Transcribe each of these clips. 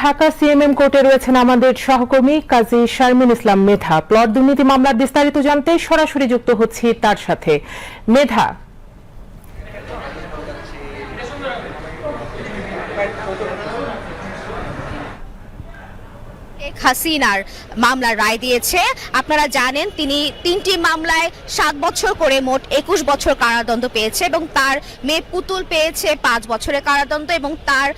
Dhaka CMM কোর্টে রয়েছেন আমাদের সহকর্মী কাজী শারমিন ইসলাম মেধা। প্লট দুর্নীতি মামলার বিস্তারিত জানতে সরাসরি যুক্ত হচ্ছি তার সাথে। মেধা শেখ হাসিনার মামলার রায় দিয়েছে। আপনারা জানেন, তিনি তিনটি মামলায় সাত বছর করে মোট একুশ বছর কারাদণ্ড পেয়েছে এবং তার মেয়ে পুতুল পেয়েছে পাঁচ বছরের কারাদণ্ড এবং তার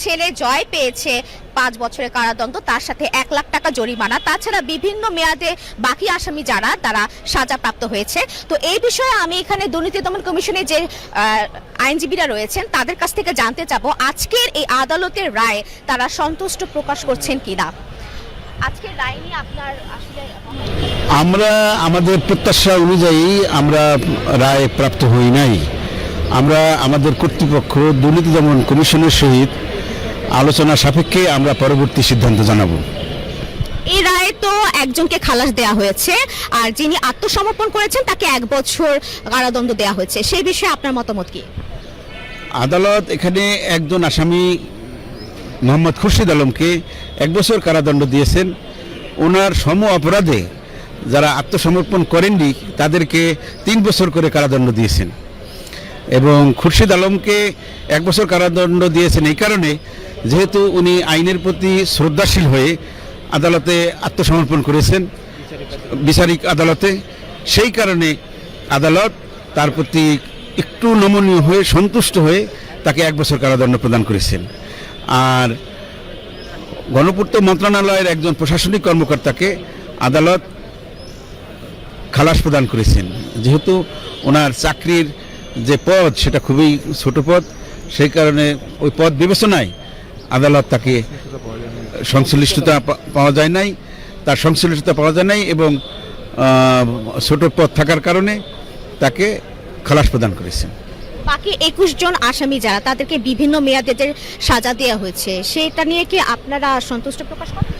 ছেলে জয় পেয়েছে পাঁচ বছরের কারাদণ্ড। তার সাথে এক লাখ টাকা জরিমানা। তাছাড়া বিভিন্ন মেয়াদে বাকি আসামি যারা, তারা সাজাপ্রাপ্ত হয়েছে। তো এই বিষয়ে আমি এখানে দুর্নীতি দমন কমিশনের যে আইনজীবীরা রয়েছেন, তাদের কাছ থেকে জানতে চাবো, আজকের এই আদালতের রায় তারা সন্তুষ্ট প্রকাশ করছেন কিনা? আজকের রায় আপনার আসলে আমরা আমাদের প্রত্যাশা অনুযায়ী আমরা রায় প্রাপ্ত হই নাই। আমরা আমাদের কর্তৃপক্ষ দুর্নীতি দমন কমিশনের সহিত আলোচনা সাপেক্ষে আমরা পরবর্তী সিদ্ধান্ত জানাব। এই রায়ে তো একজনকে খালাস দেয়া হয়েছে আর যিনি আত্মসমর্পণ করেছেন তাকে এক বছর কারাদণ্ড দেয়া হয়েছে। সেই বিষয়ে আপনার মতামত কি? আদালত এখানে একজন আসামি মোহাম্মদ খুরশিদ আলমকে এক বছর কারাদণ্ড দিয়েছেন। ওনার সম অপরাধে যারা আত্মসমর্পণ করেননি, তাদেরকে তিন বছর করে কারাদণ্ড দিয়েছেন। এবং খুরশিদ আলমকে এক বছর কারাদণ্ড দিয়েছেন এই কারণে, যেহেতু উনি আইনের প্রতি শ্রদ্ধাশীল হয়ে আদালতে আত্মসমর্পণ করেছেন, বিচারিক আদালতে, সেই কারণে আদালত তার প্রতি একটু নমনীয় হয়ে, সন্তুষ্ট হয়ে তাকে এক বছর কারাদণ্ড প্রদান করেছেন। আর গণপূর্ত মন্ত্রণালয়ের একজন প্রশাসনিক কর্মকর্তাকে আদালত খালাস প্রদান করেছেন। যেহেতু ওনার চাকরির যে পদ, সেটা খুবই ছোট পদ, সেই কারণে ওই পদ বিবেচনায় আদালত তাকে সংশ্লিষ্টতা পাওয়া যায় নাই, তার সংশ্লিষ্টতা পাওয়া যায় নাই এবং ছোট পদ থাকার কারণে তাকে খালাস প্রদান করেছেন। বাকি একুশ জন আসামি যারা, তাদেরকে বিভিন্ন মেয়াদে সাজা দেওয়া হয়েছে। সেটা নিয়ে কি আপনারা সন্তুষ্ট প্রকাশ করেন?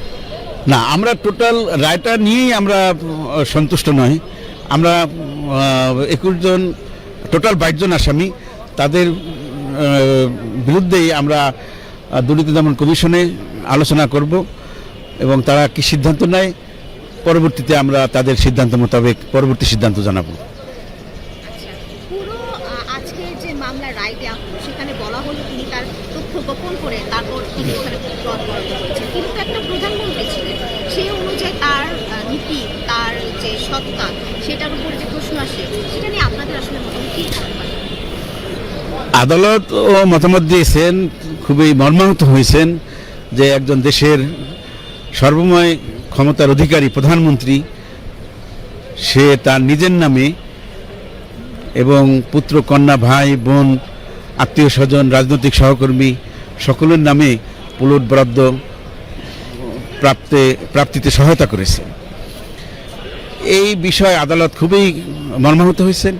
না, আমরা টোটাল রায়টা নিয়েই আমরা সন্তুষ্ট নই। আমরা একুশ জন, টোটাল বাইশ জন আসামি, তাদের বিরুদ্ধেই আমরা দুর্নীতি দমন কমিশনে আলোচনা করব এবং তারা কি সিদ্ধান্ত নেয়, পরবর্তীতে আমরা তাদের সিদ্ধান্ত মোতাবেক পরবর্তী সিদ্ধান্ত জানাব। পুরো আজকের যে মামলার রায় দেওয়া হলো সেখানে বলা হলো তিনি তার তথ্য গোপন করে তারপর তিনি ওখানে বরাদ্দ করেছেন তিনি তো একটা প্রধানমন্ত্রী ছিলেন সেই অনুযায়ী তার নীতি, তার যে সত্তা, সেটার উপরে যে প্রশ্ন আসে, সেটা নিয়ে আপনাদের আসলে মতামত কি? আদালত ও মতামত দিয়েছেন, খুবই মর্মাহত হয়েছেন যে একজন দেশের সর্বময় ক্ষমতার অধিকারী প্রধানমন্ত্রী, সে তার নিজের নামে এবং পুত্র, কন্যা, ভাই, বোন, আত্মীয় স্বজন, রাজনৈতিক সহকর্মী সকলের নামে পুলট বরাদ্দ প্রাপ্তে, প্রাপ্তিতে সহায়তা করেছে। এই বিষয়ে আদালত খুবই মর্মাহত হয়েছেন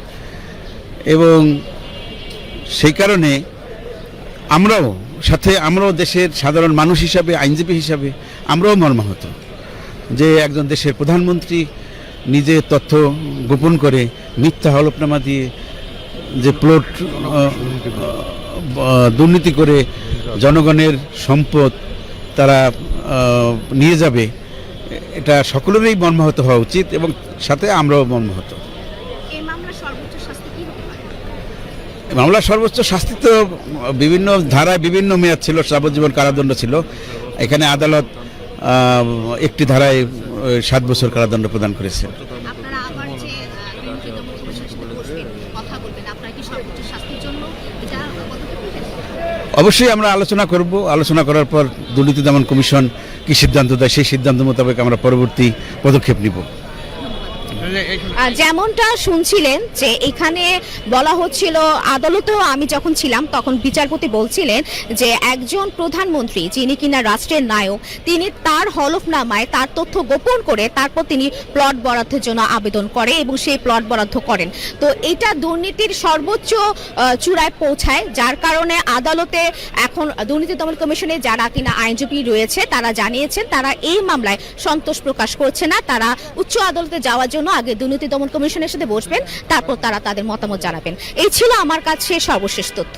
এবং সেই কারণে আমরাও সাথে, আমরাও দেশের সাধারণ মানুষ হিসাবে, আইনজীবী হিসাবে আমরাও মর্মাহত যে একজন দেশের প্রধানমন্ত্রী নিজে তথ্য গোপন করে মিথ্যা হলফনামা দিয়ে যে প্লট দুর্নীতি করে জনগণের সম্পদ তারা নিয়ে যাবে এটা সকলেরই মর্মাহত হওয়া উচিত এবং সাথে আমরাও মর্মাহত। মামলার সর্বোচ্চ শাস্তি তো বিভিন্ন ধারায় বিভিন্ন মেয়াদ ছিল যাবজ্জীবন কারাদণ্ড ছিল। এখানে আদালত একটি ধারায় সাত বছর কারাদণ্ড প্রদান করেছে আপনারা আবার যে আহ, দুর্নীতি দমন কমিশনের সাথে বসবেন কথা বলবেন আপনারা কি সর্বোচ্চ শাস্তির জন্য এটা পদক্ষেপ নেবেন অবশ্যই আমরা আলোচনা করব। আলোচনা করার পর দুর্নীতি দমন কমিশন কি সিদ্ধান্ত দেয়, সেই সিদ্ধান্ত মোতাবেক আমরা পরবর্তী পদক্ষেপ নিব। যেমনটা শুনছিলেন যে এখানে বলা হচ্ছিল, আদালতেও আমি যখন ছিলাম তখন বিচারপতি বলছিলেন যে একজন প্রধানমন্ত্রী যিনি কিনা রাষ্ট্রের নায়ক, তিনি তার হলফনামায় তার তথ্য গোপন করে তারপর তিনি প্লট বরাদ্দের জন্য আবেদন করে এবং সেই প্লট বরাদ্দ করেন। তো এটা দুর্নীতির সর্বোচ্চ চূড়ায় পৌঁছায়, যার কারণে আদালতে এখন দুর্নীতি দমন কমিশনে যারা কিনা আইনজীবী রয়েছে, তারা জানিয়েছেন তারা এই মামলায় সন্তোষ প্রকাশ করছে না। তারা উচ্চ আদালতে যাওয়ার জন্য আগে দুর্নীতি দমন কমিশনের সাথে বসবেন, তারপর তারা তাদের মতামত জানাবেন। এই ছিল আমার কাছে সর্বশেষ তথ্য।